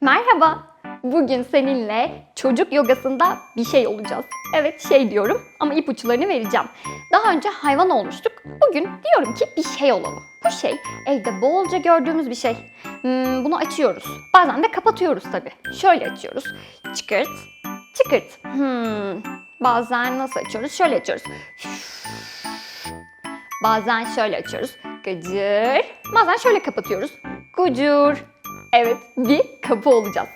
Merhaba. Bugün seninle çocuk yogasında bir şey olacağız. Evet şey diyorum ama ipuçlarını vereceğim. Daha önce hayvan olmuştuk. Bugün diyorum ki bir şey olalım. Bu şey evde bolca gördüğümüz bir şey. Hmm, bunu açıyoruz. Bazen de kapatıyoruz tabii. Şöyle açıyoruz. Çıkırt, çıkırt. Hmm, bazen nasıl açıyoruz? Şöyle açıyoruz. Bazen şöyle açıyoruz. Gıcır. Bazen şöyle kapatıyoruz. Gucur. Evet bir kapı olacağız.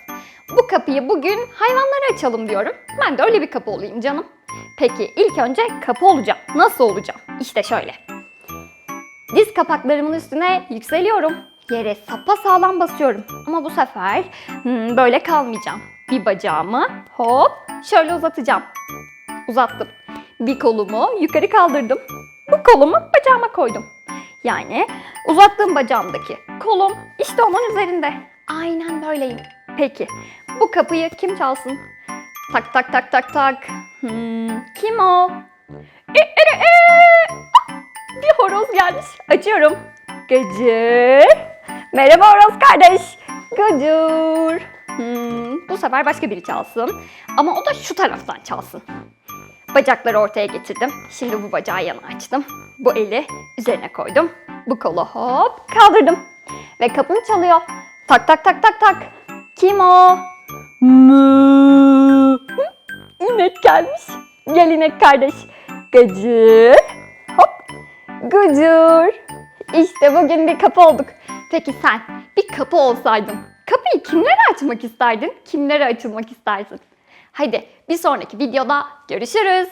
Bu kapıyı bugün hayvanlara açalım diyorum. Ben de öyle bir kapı olayım canım. Peki ilk önce kapı olacağım. Nasıl olacağım? İşte şöyle. Diz kapaklarımın üstüne yükseliyorum. Yere sapa sağlam basıyorum. Ama bu sefer hmm, böyle kalmayacağım. Bir bacağımı hop şöyle uzatacağım. Uzattım. Bir kolumu yukarı kaldırdım. Bu kolumu bacağıma koydum. Yani uzattığım bacağımdaki kolum işte onun üzerinde. Aynen böyleyim. Peki bu kapıyı kim çalsın? Tak tak tak tak tak. Hmm, kim o? E, e, e. Ah, Bir horoz gelmiş. Açıyorum. Gıcır. Merhaba horoz kardeş. Gıcır. Hmm, bu sefer başka biri çalsın. Ama o da şu taraftan çalsın. Bacakları ortaya getirdim. Şimdi bu bacağı yana açtım. Bu eli üzerine koydum. Bu kolu hop kaldırdım. Ve kapım çalıyor. Tak tak tak tak tak. Kim o? Mı. İnek gelmiş. Gel inek kardeş. Gıcır. Hop. Gıcır. İşte bugün bir kapı olduk. Peki sen bir kapı olsaydın kapıyı kimlere açmak isterdin? Kimlere açılmak istersin? Haydi bir sonraki videoda görüşürüz.